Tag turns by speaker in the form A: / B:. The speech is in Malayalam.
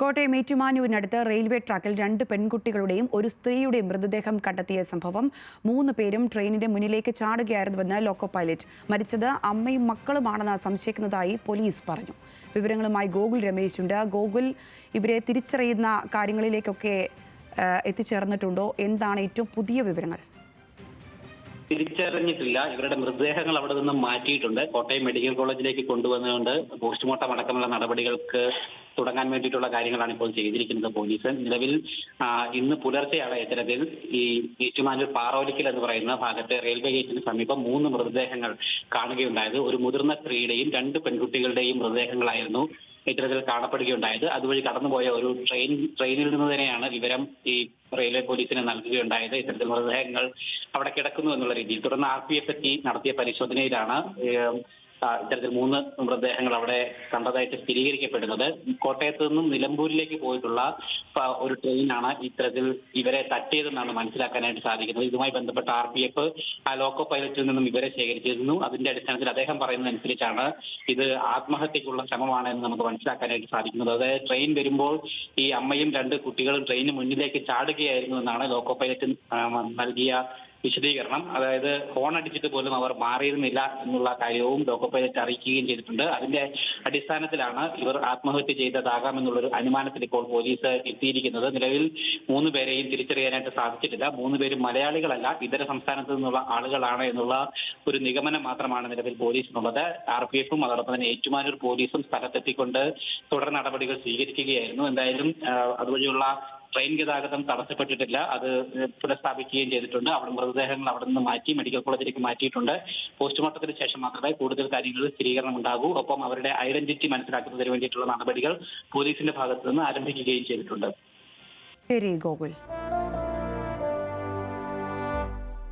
A: കോട്ടയം ഏറ്റുമാനൂരിനടുത്ത് റെയിൽവേ ട്രാക്കിൽ രണ്ട് പെൺകുട്ടികളുടെയും ഒരു സ്ത്രീയുടെയും മൃതദേഹം കണ്ടെത്തിയ സംഭവം. മൂന്ന് പേരും ട്രെയിനിന്റെ മുന്നിലേക്ക് ചാടുകയായിരുന്നുവെന്ന് ലോക്കോ പൈലറ്റ്. മരിച്ചത് അമ്മയും മക്കളുമാണെന്ന് സംശയിക്കുന്നതായി പോലീസ് പറഞ്ഞു. വിവരങ്ങളുമായി ഗോകുൽ രമേശ് ഉണ്ട് ഗോകുൽ ഇവരെ തിരിച്ചറിയുന്ന കാര്യങ്ങളിലേക്കൊക്കെ എത്തിച്ചേർന്നിട്ടുണ്ടോ? എന്താണ് ഏറ്റവും പുതിയ വിവരങ്ങൾ?
B: തിരിച്ചറിഞ്ഞിട്ടില്ല. ഇവരുടെ മൃതദേഹങ്ങൾ അവിടെ നിന്ന് മാറ്റിയിട്ടുണ്ട്. കോട്ടയം മെഡിക്കൽ കോളേജിലേക്ക് കൊണ്ടുവന്നുകൊണ്ട് പോസ്റ്റ്മോർട്ടം അടക്കമുള്ള നടപടികൾക്ക് തുടങ്ങാൻ വേണ്ടിയിട്ടുള്ള കാര്യങ്ങളാണ് ഇപ്പോൾ ചെയ്തിരിക്കുന്നത് പോലീസ്. നിലവിൽ ഇന്ന് പുലർച്ചെയാണ് ഇത്തരത്തിൽ ഈ ഏറ്റുമാനൂർ പാറോലിക്കൽ എന്ന് പറയുന്ന ഭാഗത്തെ റെയിൽവേ ഗേറ്റിന് സമീപം മൂന്ന് മൃതദേഹങ്ങൾ കാണുകയുണ്ടായത്. ഒരു മുതിർന്ന സ്ത്രീയുടെയും രണ്ട് പെൺകുട്ടികളുടെയും മൃതദേഹങ്ങളായിരുന്നു ഇത്തരത്തിൽ കാണപ്പെടുകയുണ്ടായത്. അതുവഴി കടന്നുപോയ ഒരു ട്രെയിൻ ട്രെയിനിൽ നിന്ന് തന്നെയാണ് വിവരം ഈ റെയിൽവേ പോലീസിന് നൽകുകയുണ്ടായത്. ഇത്തരത്തിൽ മൃതദേഹങ്ങൾ അവിടെ കിടക്കുന്നു എന്നുള്ള രീതിയിൽ. തുടർന്ന് ആർ പി എഫ് എത്തി നടത്തിയ പരിശോധനയിലാണ് ഇത്തരത്തിൽ മൂന്ന് മൃതദേഹങ്ങൾ അവിടെ കണ്ടതായിട്ട് സ്ഥിരീകരിക്കപ്പെടുന്നത്. കോട്ടയത്ത് നിന്നും നിലമ്പൂരിലേക്ക് പോയിട്ടുള്ള ഒരു ട്രെയിനാണ് ഇത്തരത്തിൽ ഇവരെ തട്ടിയതെന്നാണ് മനസ്സിലാക്കാനായിട്ട് സാധിക്കുന്നത്. ഇതുമായി ബന്ധപ്പെട്ട ആർ പി എഫ് ആ ലോക്കോ പൈലറ്റിൽ നിന്നും ഇവരെ ശേഖരിച്ചിരുന്നു. അതിന്റെ അടിസ്ഥാനത്തിൽ അദ്ദേഹം പറയുന്നതനുസരിച്ചാണ് ഇത് ആത്മഹത്യക്കുള്ള ശ്രമമാണ് എന്ന് നമുക്ക് മനസ്സിലാക്കാനായിട്ട് സാധിക്കുന്നത്. അതായത് ട്രെയിൻ വരുമ്പോൾ ഈ അമ്മയും രണ്ട് കുട്ടികളും ട്രെയിനിന് മുന്നിലേക്ക് ചാടുകയായിരുന്നു എന്നാണ് ലോക്കോ പൈലറ്റ് നൽകിയ വിശദീകരണം. അതായത് ഫോൺ അടിച്ചിട്ട് പോലും അവർ മാറിയിരുന്നില്ല എന്നുള്ള കാര്യവും ലോക്കോ പൈലറ്റ് അറിയിക്കുകയും ചെയ്തിട്ടുണ്ട്. അതിന്റെ അടിസ്ഥാനത്തിലാണ് ഇവർ ആത്മഹത്യ ചെയ്തതാകാമെന്നുള്ളൊരു അനുമാനത്തിൽ ഇപ്പോൾ പോലീസ് എത്തിയിരിക്കുന്നത്. നിലവിൽ മൂന്ന് പേരെയും തിരിച്ചറിയാനായിട്ട് സാധിച്ചിട്ടില്ല. മൂന്ന് പേരും മലയാളികളല്ല ഇതര സംസ്ഥാനത്ത് നിന്നുള്ള ആളുകളാണ് എന്നുള്ള ഒരു നിഗമനം മാത്രമാണ് നിലവിൽ പോലീസിനുള്ളത്. ആർ പി എഫും അതോടൊപ്പം തന്നെ ഏറ്റുമാനൂർ പോലീസും സ്ഥലത്തെത്തിക്കൊണ്ട് തുടർ നടപടികൾ സ്വീകരിക്കുകയായിരുന്നു. എന്തായാലും അതുവഴിയുള്ള ട്രെയിൻ ഗതാഗതം തടസ്സപ്പെട്ടിട്ടില്ല. അത് പുനഃസ്ഥാപിക്കുകയും ചെയ്തിട്ടുണ്ട്. അവിടെ മൃതദേഹങ്ങൾ അവിടെ നിന്ന് മാറ്റി മെഡിക്കൽ കോളേജിലേക്ക് മാറ്റിയിട്ടുണ്ട്. പോസ്റ്റ്മോർട്ടത്തിന് ശേഷം മാത്രമേ കൂടുതൽ കാര്യങ്ങൾ സ്ഥിരീകരണം ഉണ്ടാകൂ. ഒപ്പം അവരുടെ ഐഡന്റിറ്റി മനസ്സിലാക്കുന്നതിന് വേണ്ടിയിട്ടുള്ള നടപടികൾ പോലീസിന്റെ ഭാഗത്തുനിന്ന് ആരംഭിക്കുകയും ചെയ്തിട്ടുണ്ട്.
A: ശരി ഗോകുൽ.